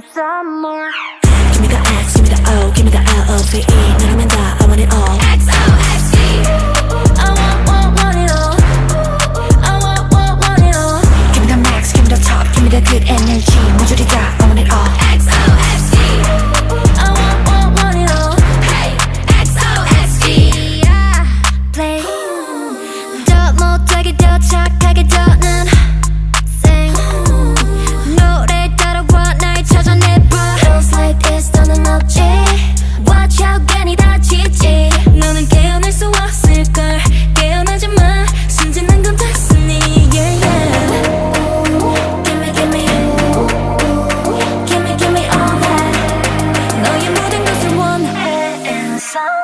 some more. Give me the X, give me the O, give me the L O V E. 너라면 다 I want it all. XOXO. sun.